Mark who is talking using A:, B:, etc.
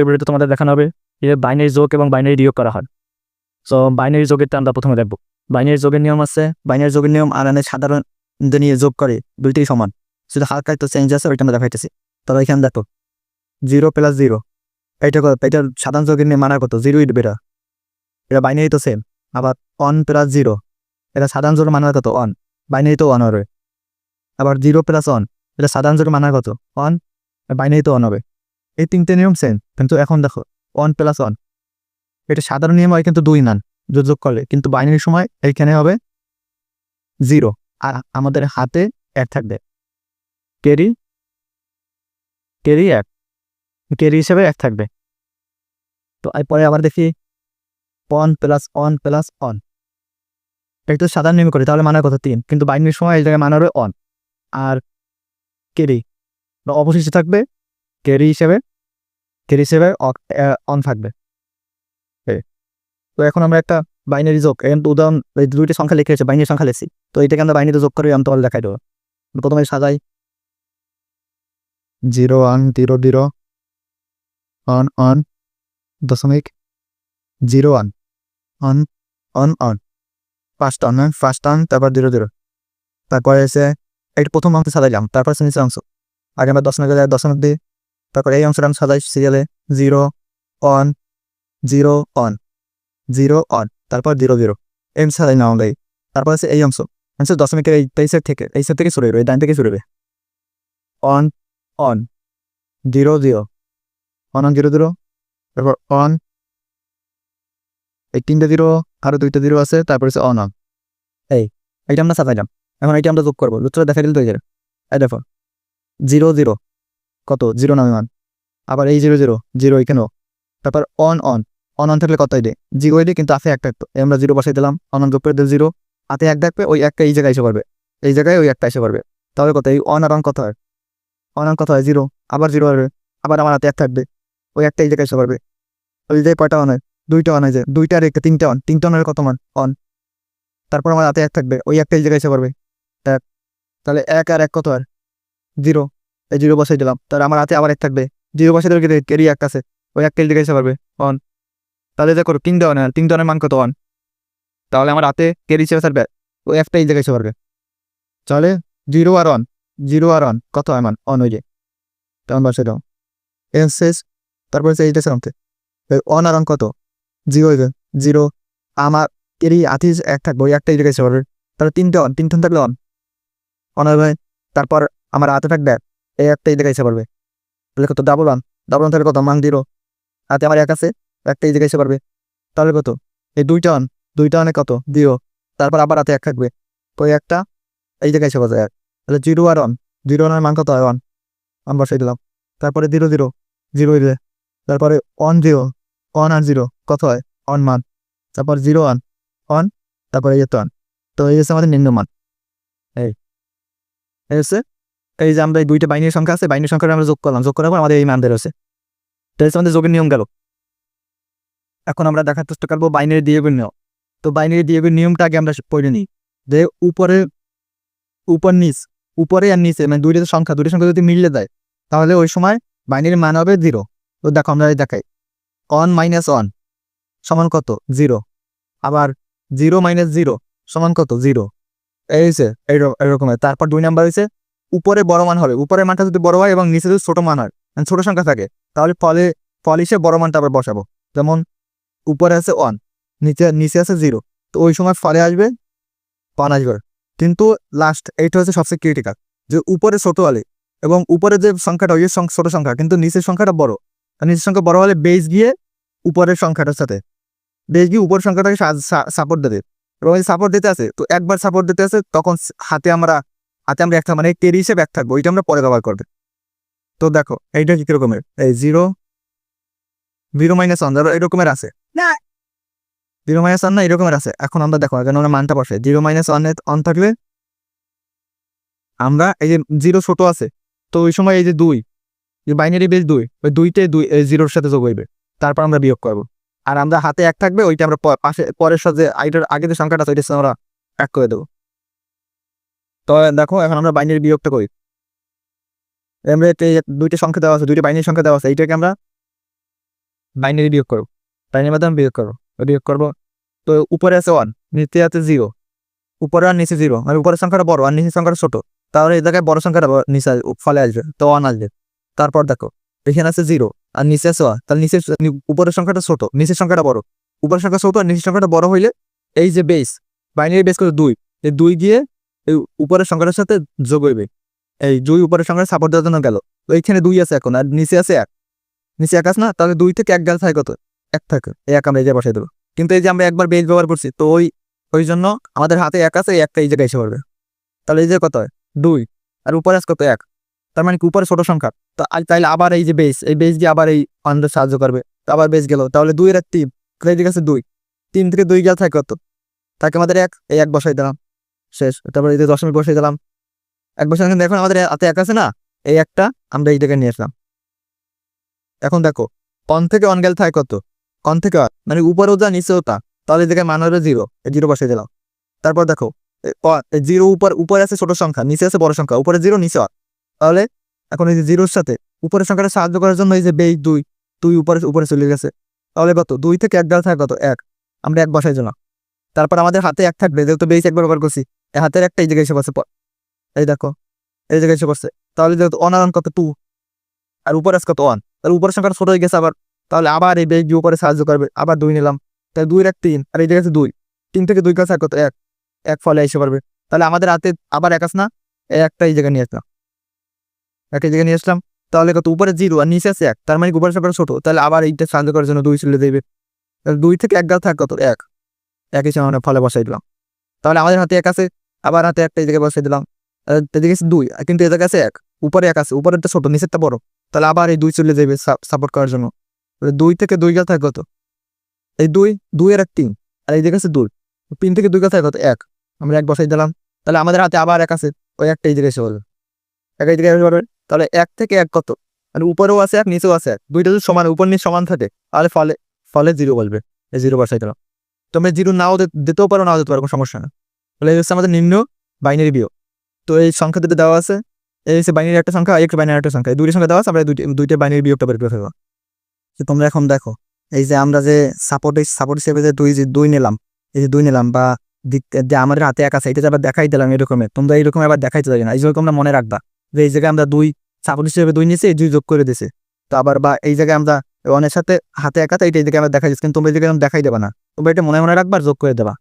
A: আজকের তোমাদের দেখানো হবে যে বাইনারি যোগ এবং বাইনারি বিয়োগ করা হয়। সো বাইনারি যোগেরটা আমরা প্রথমে দেখব। বাইনারি যোগের নিয়ম আছে বাইনারি যোগের নিয়ম আর এনে সাধারণ নিয়ে যোগ করে, দুইটাই সমান। শুধু হালকা একটু চেঞ্জ আছে, ওইটা আমরা দেখাইতেছি। তবে এখানে দেখো জিরো প্লাস জিরো এটা কত? এটার সাধারণ যোগের নিয়ে মানা কত? জিরোই বেটা এটা বাইনারি তো সেম আবার অন প্লাস জিরো এটা সাধারণ যোগের মানা কত? অন বাইনারি তো অন হবে। আবার জিরো প্লাস অন এটা সাধারণ যোগের মানা কত? অন বাইনারি তো অন হবে। এই তিনটে নিয়ম সেম কিন্তু এখন দেখো ওয়ান প্লাস ওয়ান এটা সাধারণ নিয়ম হয় কিন্তু দুই নান যোগ করলে। কিন্তু বাইনারির সময় এইখানে হবে জিরো আর আমাদের হাতে এক থাকবে। কেরি কেরি এক। কেরি হিসেবে এক থাকবে। তো এরপরে আবার দেখি one plus one plus one এটা তো সাধারণ নিয়ম করি, তাহলে মানার কথা তিন। কিন্তু বাইনারির সময় এই জায়গায় মানার অন আর কেরি অবশিষ্ট থাকবে ক্যারি হিসেবে ক্যারি হিসেবে অন থাকবে। তো এখন আমরা একটা বাইনারি যোগ, এখন উদাহরণ দুইটি সংখ্যা লিখে আছে বাইনারি সংখ্যা লিখছি। তো এটাকে আমরা বাইনারি যোগ করে আমি তোমাদের দেখাই দেবো। প্রথমে সাজাই। Zero one zero zero one one দশমিক zero one one one one first one first one তারপর জিরো জিরো তারপরে এসে এটা প্রথম অংশ সাজাইলাম, তারপর সে নিচের অংশ। আগে আমরা দশমিক যায় দশমিক দিই তারপর এই অংশটা আমি সাজাই সিরিয়ালে zero one zero one zero one তারপর জিরো জিরো এম সাজাই না এই। তারপর আছে এই অংশ হচ্ছে দশমিকের এই তেইশের থেকে, এই সেট থেকে শুরু হবে ডাইন থেকে শুরু হবে। One one zero zero one one zero zero তারপর অন এই তিনটে জিরো আরও দুইটা জিরো আছে, তারপর হচ্ছে অন অন এই, এইটা আমরা সাজাইলাম। এখন এইটা আমরা যোগ করব লুচরা দেখা দিল তো এই যে এই দেখো জিরো জিরো কত? জিরো নামে মান আবার এই জিরো জিরো জিরো এখানেও। তারপর অন অন অন অন থাকলে কত এডে জিরো এডে কিন্তু আতে একটা থাকতো। আমরা জিরো বসাই দিলাম। অন অন করে দিল জিরো। হাতে এক দেখবে ওই একটা এই জায়গায় এসে পারবে এই জায়গায় ওই একটা এসে পারবে তাহলে কত? এই অন আর অন কত হয়? অন অন কত হয়? জিরো। আবার জিরো হবে। আবার আমার হাতে এক থাকবে। ওই একটা এই জায়গায় এসে পারবে ওই যে কয়টা অন হয়? দুইটা অন যে। দুইটা আর একটা তিনটা অন তিনটা অনের কত মান? অন তারপর আমার হাতে এক থাকবে। ওই একটা এই জায়গায় এসে পারবে এক। তাহলে এক আর এক কত আর জিরো। এই জিরো বসাই দিলাম। তাহলে আমার হাতে আবার এক থাকবে। জিরো বসাই দিলে কেরি এক আছে। ওই একটা দিকে এসে পারবে। অন তাহলে দেখো তিন দেওয়ান তিন দেওয়ানের মান কত অন তাহলে আমার হাতে কেরি হিসেবে থাকবে। ওই একটা এই জায়গায় পারবে। তাহলে জিরো আর অন জিরো আর অন কত হয় মান? অন ওই যে। তখন বসে দাও। এন শেষ। তারপরে এইটা সামতে অন আর অন কত? জিরো জিরো আমার কেরি হাতি এক থাকবে। ওই একটাই জায়গায় পারবে। তাহলে তিনটে অন তিনটে থাকলে অন অন হবে। তারপর আমার হাতে থাকবে এক, এই একটা এই জায়গায় পারবে। তাহলে কত? ডাবল ওয়ান ডাবল ওয়ান থাকলে কত? মান জিরো হাতে আমার এক আছে একটা এই জায়গায় পারবে। তাহলে কত? এই দুইটা অন দুইটা অনে কত? জিরো তারপর আবার হাতে এক থাকবে। ওই একটা, এই জায়গায় এসে এক তাহলে জিরো আর ওয়ান জিরো ওয়ানের মান কত হয়? ওয়ান অন বসাই দিলাম। তারপরে জিরো জিরো জিরো হইবে তারপরে ওয়ান জিরো ওয়ান আর জিরো কত হয়? ওয়ান মান। তারপর জিরো ওয়ান ওয়ান তারপরে এই যে অন তো এই হচ্ছে আমাদের নিম্ন মান। এই হচ্ছে এই যে আমরা দুইটা বাইনের সংখ্যা আছে, বাইনের সংখ্যাটা আমরা যোগ করলাম। যোগ করার পর আমাদের এই মান বেরোছে তো হচ্ছে আমাদের যোগের নিয়ম গেল। এখন আমরা দেখার চেষ্টা করব বাইনারি দিয়োগের নিয়ম। তো বাইনারি দিয়োগের নিয়মটা আগে আমরা পড়ে নিই। যে উপরে, উপর নিচ, উপরে আর নিচে মানে দুইটা সংখ্যা দুইটা সংখ্যা যদি মিললে দেয়, তাহলে ওই সময় বাইনারি মান হবে জিরো। তো দেখো আমরা দেখাই। অন মাইনাস ওয়ান সমান কত? জিরো। আবার জিরো মাইনাস জিরো সমান কত? জিরো। এই হয়েছে এরকমের তারপর দুই নাম্বার হয়েছে উপরে বড় মান হবে। উপরের মানটা যদি বড় হয় এবং নিচে যদি ছোট মান হয় মানে ছোট সংখ্যা থাকে, তাহলে ফলে, ফল হিসেবে বড় মানটা আবার বসাবো। যেমন উপরে আছে ওয়ান নিচে নিচে আছে জিরো তো ওই সময় ফলে আসবে ওয়ান আসবে। কিন্তু লাস্ট এইটা হচ্ছে সবচেয়ে ক্রিটিক্যাল যে উপরে ছোট হলে এবং উপরে যে সংখ্যাটা, ওই ছোট সংখ্যা, কিন্তু নিচের সংখ্যাটা বড়। আর নিচের সংখ্যা বড় হলে বেস গিয়ে উপরের সংখ্যাটার সাথে বেস গিয়ে উপরের সংখ্যাটাকে সাপোর্ট দেবে এবং সাপোর্ট দিতে আছে, তো একবার সাপোর্ট দিতে আছে, তখন হাতে আমরা হাতে আমরা একটা মানে কেরি হিসেবে এক থাকব ওইটা আমরা পরে ব্যবহার করবে। তো দেখো এইটা কি রকমের? এই জিরো জিরো মাইনাস ওয়ান ধরো এরকমের আছে। না। জিরো মাইনাস ওয়ান না এরকমের আছে। এখন আমরা দেখো এখানে আমরা মানটা বসে জিরো মাইনাস ওয়ান অন থাকলে আমরা এই যে জিরো ছোট আছে তো ওই সময় এই যে দুই যে বাইনারি বেস দুই ওই দুইটাই দুই এই জিরোর সাথে যোগ হইবে। তারপর আমরা বিয়োগ করব। আর আমরা হাতে এক থাকবে ওইটা আমরা পাশে পরের সাথে আইটার আগে যে সংখ্যাটা আছে ওইটা আমরা এক করে দেবো। তো দেখো, এখন আমরা বাইনারি বিয়োগটা করি। আমরা দুইটা সংখ্যা দেওয়া আছে, দুইটা বাইনারি সংখ্যা দেওয়া আছে, এইটাকে আমরা বাইনারি বিয়োগ করব। বাইনারি মাধ্যমে বিয়োগ করব। বিয়োগ করব, তো উপরে আছে ওয়ান নিচে আছে জিরো উপরে আর নিচে জিরো মানে উপরের সংখ্যাটা বড় আর নিচের সংখ্যাটা ছোট। তাহলে এই জায়গায় বড় সংখ্যাটা নিচে ফলে আসবে, তো ওয়ান আসবে। তারপর দেখো, এখানে আছে জিরো আর নিচে আছে ওয়ান তাহলে নিচের উপরের সংখ্যাটা ছোট, নিচের সংখ্যাটা বড়। উপরের সংখ্যা ছোট আর নিচের সংখ্যাটা বড় হইলে এই যে বেস বাইনারি বেস করে দুই। এই দুই গিয়ে এই উপরের সংখ্যাটার সাথে যোগ হইবে। এই দুই উপরের সংখ্যাটা সাপোর্ট দেওয়ার জন্য গেল। তো এইখানে দুই আছে এখন, আর নিচে আছে এক। নিচে এক আছে না? তাহলে দুই থেকে এক গেল থাকে কত? এক থাকে। এই এক আমরা এই জায়গায় বসাই দেবো। কিন্তু এই যে আমরা একবার বেজ ব্যবহার করছি, তো ওই ওই জন্য আমাদের হাতে এক আছে একটা এই জায়গায় এসে পড়বে। তাহলে এই যে কত? হয় দুই। আর উপরে আছে কত? এক। তার মানে কি? উপরে ছোট সংখ্যা। তো তাইলে আবার এই যে বেস এই বেস দিয়ে আবার এই আমাদের সাহায্য করবে। তো আবার বেস গেল। তাহলে দুই আর তিন। তাহলে এদিকে আছে দুই। তিন থেকে দুই গেল থাকে কত? থাকে আমাদের এক। এই এক বসাই দিলাম। শেষ। তারপরে এই যে দশমিক বসাই দিলাম এক বছর কিন্তু এখন আমাদের হাতে এক আছে না? এই একটা, আমরা এই জায়গায় নিয়ে আসলাম। এখন দেখো, কন থেকে অন গেল থাকে কত? কন থেকে মানে উপরেও যা নিচেও তা তাহলে এই জায়গায় মান হলো জিরো জিরো বসাই দিলাম। তারপর দেখো জিরো উপর, উপরে আছে ছোট সংখ্যা, নিচে আছে বড় সংখ্যা। উপরে জিরো নিচে। তাহলে এখন এই যে জিরোর সাথে উপরের সংখ্যাটা সাহায্য করার জন্য এই যে বেই দুই দুই উপরে উপরে চলে গেছে। তাহলে কত? দুই থেকে এক গেল থাকে কত? এক। আমরা এক বসাই দিলাম। তারপর আমাদের হাতে এক থাকবে, যেহেতু বেস একবার ব্যবহার করছি। এই হাতের একটা এই জায়গায় এসে পড়ছে এই দেখো, এই জায়গায় এসে পড়ছে। তাহলে যেহেতু অন আর কত টু আর উপরে আছে কত ওয়ান তাহলে উপরের সংখ্যা ছোট হয়ে গেছে আবার। তাহলে আবার এই বেগ উপরে সাহায্য করবে, আবার দুই নিলাম। তাহলে দুই এক তিন, আর এই জায়গায় আছে দুই। তিন থেকে দুই কাছে কত? এক। এক ফলে এসে পারবে তাহলে আমাদের হাতে আবার এক না? একটা এই জায়গায় নিয়ে আসলাম। এক এই জায়গায় নিয়ে আসলাম। তাহলে কত? উপরে জিরো আর নিচে আছে এক। তার মানে উপরের সংখ্যাটা ছোট। তাহলে আবার এইটা সাহায্য করার জন্য দুই চলে দেবে। দুই থেকে এক গাল থাক কত? এক। এক হিসেবে আমরা ফলে বসাই দিলাম। তাহলে আমাদের হাতে এক আছে। আবার হাতে একটা জায়গায় বসাই দিলাম। এদিকে দুই কিন্তু এদের কাছে এক। উপরে এক আছে, উপরেরটা ছোট, নিচেরটা বড়। তাহলে আবার এই দুই চলে যাবে সাপোর্ট করার জন্য। দুই থেকে দুই গাল থাকে কত? এই দুই দুই আর এক তিন, আর এই দিকে আছে দুই। তিন থেকে দুই গাল থাকে কত? এক। আমরা এক বসাই দিলাম। তাহলে আমাদের হাতে আবার এক আছে, ওই একটা এই দিকে এসে বলবে এক এই দিকে এসে পড়বে। তাহলে এক থেকে এক কত? মানে উপরেও আছে এক, নিচেও আছে এক। দুইটা যদি সমান, উপর নিচ সমান থাকে, তাহলে ফলে ফলে জিরো বলবে। এই জিরো বসাই দিলাম। তোমরা জিরো নাও দিতেও পারো, নাও দিতে পারো, কোনো সমস্যা না। তাহলে এই হচ্ছে আমাদের নিম্ন বাইনারি বিয়োগ। তো এই সংখ্যা দুটো দেওয়া আছে। এই হচ্ছে বাইনারি একটা সংখ্যা আর একটা বাইনারি একটা সংখ্যা। এই সংখ্যা দেওয়া আছে, আমরা দুইটা বাইনারি বিয়োগটা বের করে ফেলব। তো তোমরা এখন দেখো, এই যে আমরা যে সাপোর্ট সাপোর্ট হিসেবে যে দুই যে দুই নিলাম, এই যে দুই নিলাম বা যে আমাদের হাতে এক আছে এটা যে আবার দেখাই দিলাম এরকমের তোমরা এইরকম আবার দেখাইতে পারি না। এই জন্য তোমরা মনে রাখবা যে এই জায়গায় আমরা দুই সাপোর্ট হিসেবে দুই নিয়েছি, এই দুই যোগ করে দিছে তো আবার বা এই জায়গায় আমরা অনেক সাথে হাতে এক আছে, এইটা এই জায়গায় আমরা দেখাই দিচ্ছি কিন্তু তোমরা এই জায়গায় দেখাই দেবা না। তোমরা এটা মনে মনে রাখবা যোগ করে দেবা।